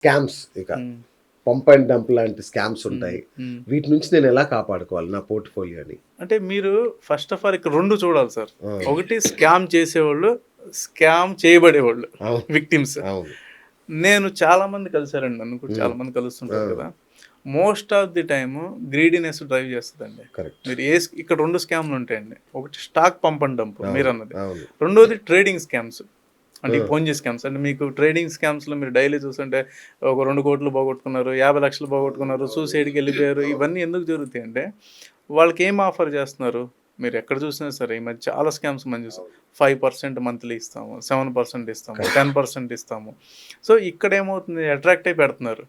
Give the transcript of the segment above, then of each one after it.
Scams ఇక. Pump and dump లాంటి scams ఉంటాయి. వీటి నుంచి నేను ఎలా కాపాడుకోవాలి నా పోర్ట్ఫోలియోని? అంటే మీరు ఫస్ట్ ఆఫ్ ఆల్ ఇక్కడ రెండు చూడాలి సార్. ఒకటి స్కామ్ చేసేవాళ్ళు స్కామ్ చేయబడేవాళ్ళు విక్టిమ్స్. అవును. నేను చాలా మంది కలిసారండి నన్ను కూడా చాలా మంది కలుస్తుంటారు కదా. Most of the time greediness drive చేస్తుందండి. కరెక్ట్. మీరు ఏ ఇక్కడ రెండు స్కామ్లు ఉంటాయండి. ఒకటి స్టాక్ పంప్ అండ్ డంప్ మీరు అన్నది రెండోది ట్రేడింగ్ స్కామ్స్. అంటే ఈ పోంజీ స్కామ్స్ అంటే మీకు ట్రేడింగ్ స్కామ్స్లో మీరు డైలీ చూస్తుంటే ఒక రెండు కోట్లు పోగొట్టుకున్నారు యాభై లక్షలు పోగొట్టుకున్నారు సూసైడ్కి వెళ్ళిపోయారు ఇవన్నీ ఎందుకు జరుగుతాయి అంటే వాళ్ళకి ఏం ఆఫర్ చేస్తున్నారు? మీరు ఎక్కడ చూసినా సరే ఈ మధ్య చాలా స్కామ్స్ మనం చూసాం. ఫైవ్ పర్సెంట్ మంత్లీ ఇస్తాము సెవెన్ పర్సెంట్ ఇస్తాము టెన్ పర్సెంట్ ఇస్తాము. సో ఇక్కడ ఏమవుతుంది అట్రాక్ట్ అయి పెడుతున్నారు.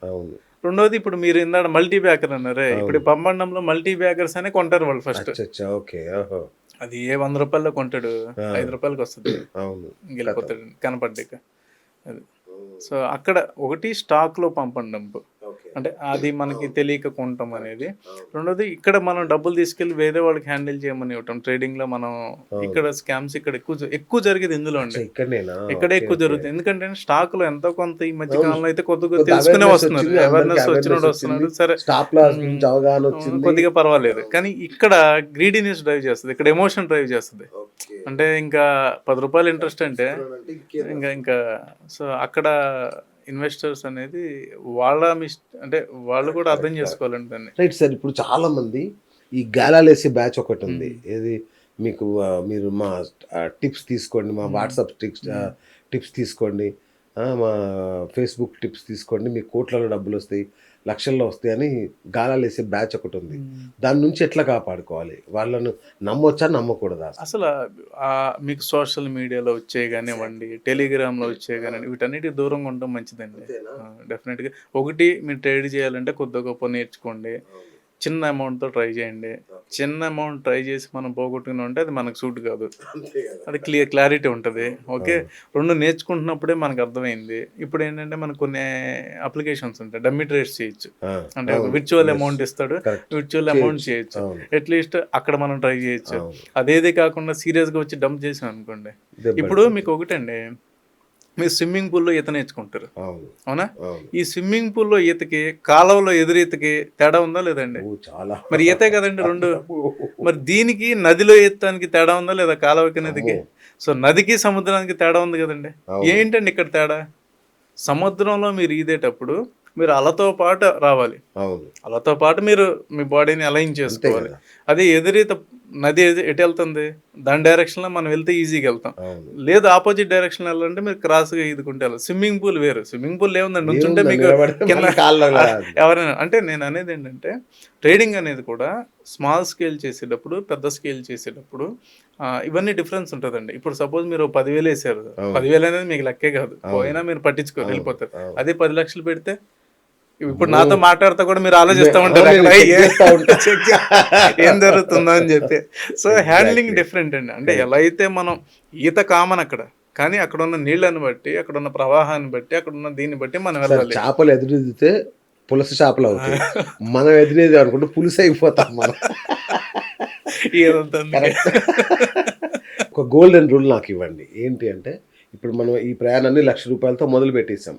రెండోది ఇప్పుడు మీరు ఇందాక మల్టీ బ్యాకర్ అన్నారే ఇప్పుడు ఈ పంబండంలో మల్టీ బ్యాకర్స్ అనే కొంటారు వాళ్ళు ఫస్ట్ ఓకే అది ఏ వంద రూపాయల్లో కొంటాడు ఐదు రూపాయలకి వస్తుంది. వెళ్ళిపోతాడు కనపడ్డాక. అది. సో అక్కడ ఒకటి స్టాక్లో పంపండం ఓకే అంటే అది మనకి తెలియక కొంటాం అనేది. రెండోది ఇక్కడ మనం డబ్బులు తీసుకెళ్ళి వేరే వాళ్ళకి హ్యాండిల్ చేయమని ఇవ్వటం ట్రేడింగ్లో మనం ఇక్కడ స్కామ్స్ ఇక్కడ ఎక్కువ ఎక్కువ జరిగేది ఇందులో అండి. ఇక్కడే ఎక్కువ జరుగుతుంది. ఎందుకంటే స్టాక్లో ఎంతో కొంత ఈ మధ్య కాలంలో అయితే కొద్దిగా కొద్ది తెలుసుకునే వస్తున్నారు. అవేర్నెస్ వచ్చినోడు వచ్చింది. సరే. కొద్దిగా పర్వాలేదు. కానీ ఇక్కడ గ్రీడీనెస్ డ్రైవ్ చేస్తుంది. ఇక్కడ ఎమోషన్ డ్రైవ్ చేస్తుంది. అంటే ఇంకా పది రూపాయలు ఇంట్రెస్ట్ అంటే ఇంకా ఇంకా సో అక్కడ ఇన్వెస్టర్స్ అనేది వాళ్ళ మిస్ అంటే వాళ్ళు కూడా అర్థం చేసుకోవాలండి దాన్ని రైట్ సార్ ఇప్పుడు చాలా మంది ఈ గాలాలేసే బ్యాచ్ ఒకటి ఉంది. ఏది? మీకు మీరు మా టిప్స్ తీసుకోండి మా వాట్సాప్ టిప్స్ టిప్స్ తీసుకోండి. మా ఫేస్బుక్ టిప్స్ తీసుకోండి. మీకు కోట్లలో డబ్బులు వస్తాయి. లక్షల్లో వస్తాయి అని గాలాలేసే బ్యాచ్ ఒకటి ఉంది. దాని నుంచి ఎట్లా కాపాడుకోవాలి? వాళ్ళను నమ్మొచ్చా నమ్మకూడదా? అసలు మీకు సోషల్ మీడియాలో వచ్చే కానివ్వండి టెలిగ్రామ్లో వచ్చే కానివ్వండి వీటన్నిటికి దూరంగా ఉండడం మంచిదండి. డెఫినెట్గా. ఒకటి మీరు ట్రేడ్ చేయాలంటే కొద్ది గొప్ప నేర్చుకోండి. చిన్న అమౌంట్తో ట్రై చేయండి. చిన్న అమౌంట్ ట్రై చేసి మనం పోగొట్టుకుని ఉంటే అది మనకు సూట్ కాదు. అది క్లియర్ క్లారిటీ ఉంటుంది. ఓకే? రెండు నేర్చుకుంటున్నప్పుడే మనకు అర్థమైంది. ఇప్పుడు ఏంటంటే మనకు కొన్ని అప్లికేషన్స్ ఉంటాయి. డమ్మీ ట్రేడ్స్ చేయొచ్చు. అంటే విర్చువల్ అమౌంట్ ఇస్తాడు. విర్చువల్ అమౌంట్ చేయొచ్చు. అట్లీస్ట్ అక్కడ మనం ట్రై చేయొచ్చు. అదేది కాకుండా సీరియస్గా వచ్చి డంప్ చేసాం అనుకోండి. ఇప్పుడు మీకు ఒకటండి. మీరు స్విమ్మింగ్ పూల్లో ఈత నేర్చుకుంటారు. అవును. ఈ స్విమ్మింగ్ పూల్లో ఈతకి కాలువలో ఎదురు ఈతకి తేడా ఉందా లేదండి? చాలా. మరి ఈతే కదండి రెండు. మరి దీనికి నదిలో ఈతానికి తేడా ఉందా లేదా కాలువకి నదికి? సో నదికి సముద్రానికి తేడా ఉంది కదండి. ఏంటండి ఇక్కడ తేడా? సముద్రంలో మీరు ఈదేటప్పుడు మీరు అలతో పాటు రావాలి. అలతో పాటు మీరు మీ బాడీని అలైన్ చేసుకోవాలి. అదే ఎదురీత నది ఎటు వెళ్తుంది? దాని డైరెక్షన్లో మనం వెళ్తే ఈజీగా వెళ్తాం. లేదు ఆపోజిట్ డైరెక్షన్ వెళ్ళాలంటే మీరు క్రాస్గా ఈదుకుంటే వెళ్ళాలి స్విమ్మింగ్ పూల్ వేరు. స్విమ్మింగ్ పూల్ ఏముందండి? నుంచుంటే మీకు కింద. ఎవరైనా అంటే నేను అనేది ఏంటంటే ట్రేడింగ్ అనేది కూడా స్మాల్ స్కేల్ చేసేటప్పుడు పెద్ద స్కేల్ చేసేటప్పుడు ఇవన్నీ డిఫరెన్స్ ఉంటుందండి. ఇప్పుడు సపోజ్ మీరు పదివేలు వేసారు. పదివేలు అనేది మీకు లెక్కే కాదు. పోయినా మీరు పట్టించుకోరు వెళ్ళిపోతారు. అదే పది లక్షలు పెడితే ఇప్పుడు నాతో మాట్లాడుతూ కూడా మీరు ఆలోచిస్తూ ఉంటారు ఏ- జరుగుతుందో అని చెప్పి. సో హ్యాండ్లింగ్ డిఫరెంట్ అండి. అంటే ఎలా అయితే మనం ఈత కామన్ అక్కడ కానీ అక్కడ ఉన్న నీళ్ళని బట్టి అక్కడ ఉన్న ప్రవాహాన్ని బట్టి అక్కడ ఉన్న దీన్ని బట్టి మనం వెళ్ళాలి. చేపలు ఎదురెదితే పులస చేపలు అవుతాయి. మనం ఎదురేది అనుకుంటే పులుసు అయిపోతాం మనం. ఏదంతా. ఒక గోల్డెన్ రూల్ నాకు ఇవ్వండి. ఏంటి అంటే ఇప్పుడు మనం ఈ ప్రయాణాన్ని లక్ష రూపాయలతో మొదలు పెట్టేసాం.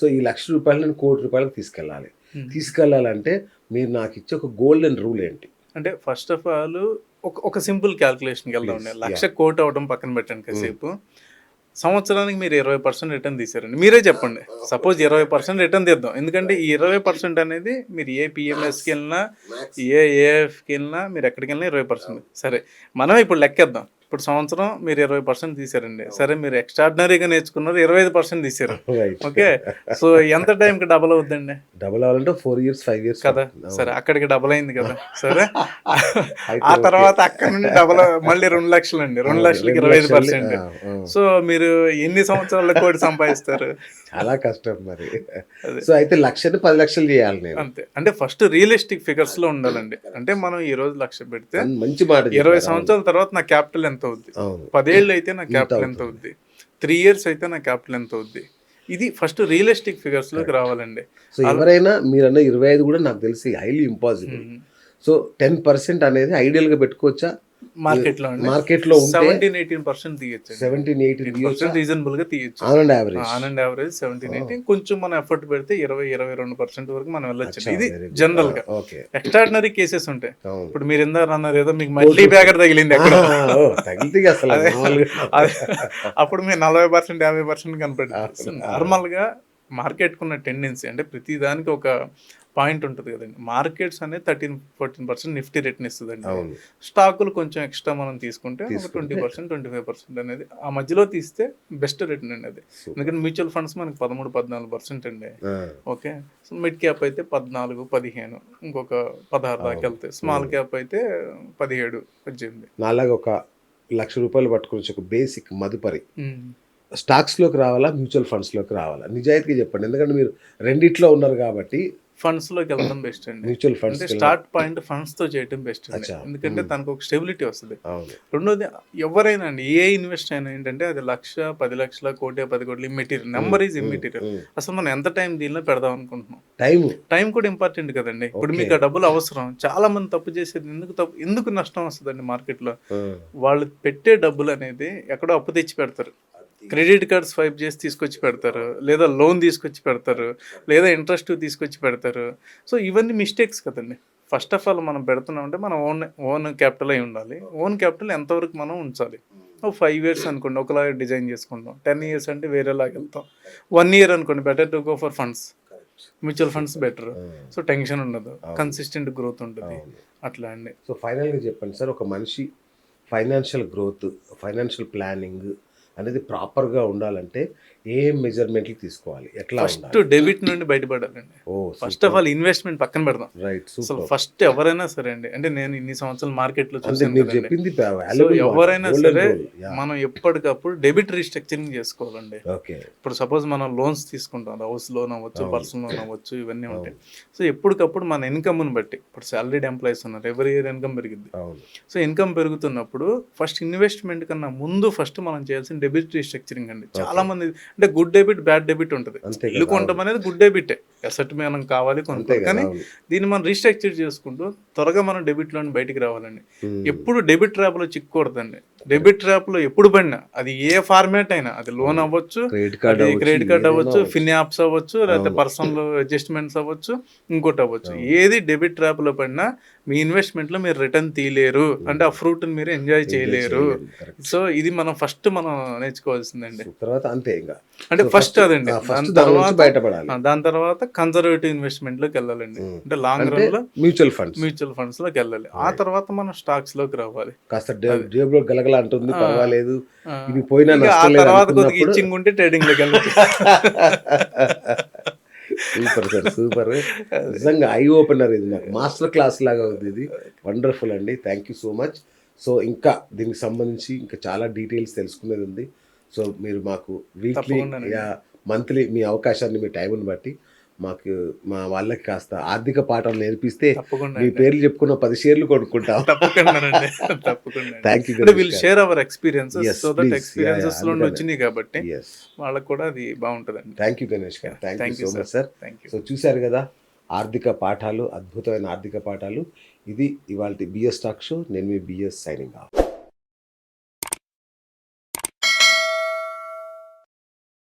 సో ఈ లక్ష రూపాయలు నేను కోటి రూపాయలకు తీసుకెళ్ళాలి. తీసుకెళ్ళాలంటే మీరు నాకు ఇచ్చే ఒక గోల్డెన్ రూల్ ఏంటి? అంటే ఫస్ట్ ఆఫ్ ఆల్ ఒక ఒక సింపుల్ క్యాల్కులేషన్కి వెళ్దాం లక్ష కోటి అవడం పక్కన పెట్టండి కాసేపు. సంవత్సరానికి మీరు ఇరవై పర్సెంట్ రిటర్న్ తీసారండి మీరే చెప్పండి. సపోజ్ ఇరవై పర్సెంట్ రిటర్న్ తీద్దాం. ఎందుకంటే ఈ ఇరవై పర్సెంట్ అనేది మీరు ఏ పిఎంఎస్కి వెళ్ళినా ఏ ఏఎఫ్కి వెళ్ళినా మీరు ఎక్కడికి వెళ్ళినా ఇరవై పర్సెంట్. సరే మనం ఇప్పుడు లెక్కేద్దాం. ఇప్పుడు సంవత్సరం మీరు ఇరవై పర్సెంట్ తీసారండి సరే మీరు ఎక్స్ట్రాడినరీగా నేర్చుకున్నారు ఇరవై ఐదు పర్సెంట్ తీసారు ఓకే? సో ఎంత టైంకి డబల్ అవుద్దండి? డబుల్ అవ్వాలంటే ఫోర్ ఇయర్స్ ఫైవ్ ఇయర్స్ కదా? సరే అక్కడికి డబుల్ అయింది కదా? సరే? ఆ తర్వాత అక్కడ నుండి డబుల్ మళ్ళీ రెండు లక్షలు అండి రెండు లక్షలకి ఇరవై ఐదు పర్సెంట్. సో మీరు ఎన్ని సంవత్సరాల కోటి సంపాదిస్తారు? చాలా కష్టం మరి. సో అయితే లక్షని పది లక్షలు చేయాలి నేను. అంతే. అంటే ఫస్ట్ రియలిస్టిక్ ఫిగర్స్లో ఉండాలండి. అంటే మనం ఈ రోజు లక్ష పెడితే మంచి మాట ఇరవై. సంవత్సరాల తర్వాత నా క్యాపిటల్ ఎంత అవుద్ది. పదేళ్ళు అయితే నా క్యాపిటల్ ఎంత అవుద్ది. త్రీ ఇయర్స్ అయితే నా క్యాపిటల్ ఎంత అవుద్ది. ఇది ఫస్ట్ రియలిస్టిక్ ఫిగర్స్లోకి రావాలండి. సో ఎవరైనా మీరన్న ఇరవై ఐదు కూడా నాకు తెలిసి highly impossible so ten percent అనేది ఐడియల్గా పెట్టుకోవచ్చా? మార్కెట్లో మార్కెట్లో సెవెంటీన్ ఎయిటీన్ పర్సెంట్ తీయచ్చు సెవెంటీన్ ఎయిటీన్ పర్సెంట్ రీజనబుల్గా తీయచ్చు. On average on an average seventeen eighteen కొంచెం మనం ఎఫర్ట్ పెడితే ఇరవై ఇరవై రెండు పర్సెంట్ వరకు మనం వెళ్ళొచ్చు. ఇది. జనరల్గా ఎక్స్ట్రాడినరీ కేసెస్ ఉంటాయి. ఇప్పుడు మీరు ఇందాక అన్నారు ఏదో మీకు మల్టీ బ్యాగర్ తగిలింది అదే. అప్పుడు మీరు నలభై పర్సెంట్ యాభై పర్సెంట్ కనపడుతుంది నార్మల్గా మార్కెట్ కున్న టెండెన్సీ అంటే ప్రతి దానికి ఒక పాయింట్ ఉంటుంది కదండి. మార్కెట్స్ అనేది thirteen fourteen percent Nifty return ఇస్తుందండి. స్టాకులు కొంచెం ఎక్స్ట్రా మనం తీసుకుంటే ఒక twenty percent twenty five percent అనేది ఆ మధ్యలో తీస్తే బెస్ట్ రిటర్న్ అండి అది. ఎందుకంటే మ్యూచువల్ ఫండ్స్ మనకి పదమూడు పద్నాలుగు పర్సెంట్ అండి. ఓకే? సో మిడ్ క్యాప్ అయితే పద్నాలుగు పదిహేను ఇంకొక పదహారు దాకా వెళ్తాయి. స్మాల్ క్యాప్ అయితే పదిహేడు పద్దెనిమిది. నాలాగా ఒక లక్ష రూపాయలు పట్టుకోవచ్చు ఒక బేసిక్ మదుపరి. స్టాక్స్లోకి రావాలా మ్యూచువల్ ఫండ్స్లోకి రావాలా? నిజాయితీగా చెప్పండి. ఎందుకంటే మీరు రెండిట్లో ఉన్నారు కాబట్టి ఫండ్స్లోకి వెళ్ళడం బెస్ట్ అండి. మ్యూచువల్ ఫండ్స్ అంటే స్టార్ట్ పాయింట్ ఫండ్స్తో చేయడం బెస్ట్ అండి. ఎందుకంటే తనకు ఒక స్టెబిలిటీ వస్తుంది. రెండోది ఎవరైనా అండి ఏ ఇన్వెస్ట్ అయినా ఏంటంటే అది లక్ష పది లక్షల కోటి పది కోట్లు ఇమ్మెటీరియల్ నెంబర్ ఈజ్ ఇమ్మెటీరియల్. అసలు మనం ఎంత టైం దీనిలో పెడదాం అనుకుంటున్నాం? టైం టైం కూడా ఇంపార్టెంట్ కదండి. ఇప్పుడు మీకు ఆ డబ్బులు అవసరం. చాలా మంది తప్పు చేసేది ఎందుకు తప్పు ఎందుకు నష్టం వస్తుందండి మార్కెట్లో ఆ, వాళ్ళు పెట్టే డబ్బులు అనేది ఎక్కడో అప్పు తెచ్చి పెడతారు. క్రెడిట్ కార్డ్ స్వైప్ చేసి తీసుకొచ్చి పెడతారు లేదా లోన్ తీసుకొచ్చి పెడతారు లేదా ఇంట్రెస్ట్ తీసుకొచ్చి పెడతారు. సో ఇవన్నీ మిస్టేక్స్ కదండి. ఫస్ట్ ఆఫ్ ఆల్ మనం పెడుతున్నామంటే మనం ఓన్ ఓన్ క్యాపిటల్ అయి ఉండాలి. ఓన్ క్యాపిటల్ ఎంతవరకు మనం ఉంచాలి? ఒక ఫైవ్ ఇయర్స్ అనుకోండి ఒకలాగా డిజైన్ చేసుకుంటాం. టెన్ ఇయర్స్ అంటే వేరేలాగా వెళ్తాం. వన్ ఇయర్ అనుకోండి better to go for funds. Mutual funds better. So tension ఉండదు. కన్సిస్టెంట్ గ్రోత్ ఉంటుంది. అట్లా అండి. సో ఫైనల్గా చెప్పండి సార్ ఒక మనిషి ఫైనాన్షియల్ గ్రోత్ ఫైనాన్షియల్ ప్లానింగ్ అనేది ప్రాపర్గా ఉండాలంటే ఏ మెజర్మెంట్లు తీసుకోవాలి? ఎట్లా ఫస్ట్ డెబిట్ నుండి బయటపడాలండి. ఫస్ట్ ఆఫ్ ఆల్ ఇన్వెస్ట్మెంట్ పక్కన పెడదాం. రైట్ అసలు ఫస్ట్ ఎవరైనా సరే అండి అంటే నేను ఇన్ని సంవత్సరాలు మార్కెట్లో అంటే చూసాను మీరు కదండి. చెప్పింది సో valuable మాట. ఎవరైనా సరే. మనం ఎప్పటికప్పుడు డెబిట్ రీస్ట్రక్చరింగ్ చేసుకోవాలండి. ఇప్పుడు సపోజ్ మనం లోన్స్ తీసుకుంటాం హౌస్ లోన్ అవ్వచ్చు పర్సనల్ లోన్ అవ్వచ్చు ఇవన్నీ ఉంటాయి. సో ఎప్పటికప్పుడు మన ఇన్కమ్ని బట్టి ఇప్పుడు సాలరీడ్ ఎంప్లాయీస్ ఉన్నారు ఎవరి ఇయర్ ఇన్కమ్ పెరిగింది సో ఇన్కమ్ పెరుగుతున్నప్పుడు ఫస్ట్ ఇన్వెస్ట్మెంట్ కన్నా ముందు ఫస్ట్ మనం చేయాల్సిన డెబిట్ రీస్ట్రక్చరింగ్ అండి. చాలా మంది అంటే గుడ్ డెబిట్ బ్యాడ్ డెబిట్ ఉంటుంది. ఇల్లు కొనడం అనేది గుడ్ డెబిట్ అసెట్ మనం కావాలి కదా కానీ. దీన్ని మనం రీస్ట్రక్చర్ చేసుకుంటూ త్వరగా మనం డెబిట్లోని బయటికి రావాలండి. ఎప్పుడు డెబిట్ ట్రాప్లో చిక్కకూడదండి డెబిట్ ట్రాప్లో ఎప్పుడు పడినా అది ఏ ఫార్మాట్ అయినా అది లోన్ అవ్వచ్చు క్రెడిట్ కార్డ్ అది క్రెడిట్ కార్డ్ అవ్వచ్చు ఫిన్ యాప్స్ అవ్వచ్చు లేకపోతే పర్సనల్ అడ్జస్ట్మెంట్స్ అవ్వచ్చు ఇంకోటి అవ్వచ్చు. ఏది డెబిట్ ట్రాప్లో పడినా మీ ఇన్వెస్ట్మెంట్లో మీరు రిటర్న్ తీయలేరు. అంటే ఆ ఫ్రూట్ మీరు ఎంజాయ్ చేయలేరు. సో ఇది మనం ఫస్ట్ మనం నేర్చుకోవాల్సిందండి. తర్వాత అంతే ఇంకా. అంటే ఫస్ట్ అదండి. దాని తర్వాత బయటపడాలి. దాని తర్వాత కన్జర్వేటివ్ ఇన్వెస్ట్మెంట్లోకి వెళ్ళాలండి అంటే లాంగ్ రన్లో మ్యూచువల్ ఫండ్స్ మ్యూచువల్ ఫండ్స్లోకి వెళ్ళాలి. ఆ తర్వాత మనం స్టాక్స్లోకి రావాలి. కాస్త డే- అంటుంది పర్వాలేదు. ఇవి పోయినా తర్వాత ఇచ్చింగ్ ఉంటే ట్రేడింగ్ సూపర్ సార్ సూపర్. నిజంగా ఐ ఓపెనర్ ఇది నాకు. మాస్టర్ క్లాస్ లాగా ఉంది ఇది. వండర్ఫుల్ అండి. Thank you so much so ఇంకా దీనికి సంబంధించి ఇంకా చాలా డీటెయిల్స్ తెలుసుకునేది ఉంది. సో మీరు మాకు వీక్లీ మంత్లీ మీ అవకాశాన్ని మీ టైంని బట్టి మాకు మా వాళ్ళకి కాస్త ఆర్థిక పాఠాలు నేర్పిస్తే తప్పకుండా మీ పేర్లు చెప్పుకున్న పది షేర్లు కొనుక్కుంటాం. Thank you will share our experiences Yes, so that. ఎక్స్పీరియన్సెస్లో వచ్చినాయి కాబట్టి వాళ్ళకి కూడా అది బాగుంటుందండి. థ్యాంక్ యూ గణేష్ గారు. Thank you so much sir so చూశారు కదా ఆర్థిక పాఠాలు అద్భుతమైన ఆర్థిక పాఠాలు. ఇది ఇవాళ బిఎస్ టాక్ షో నేను మీ బిఎస్ సైనింగ్ ఆఫ్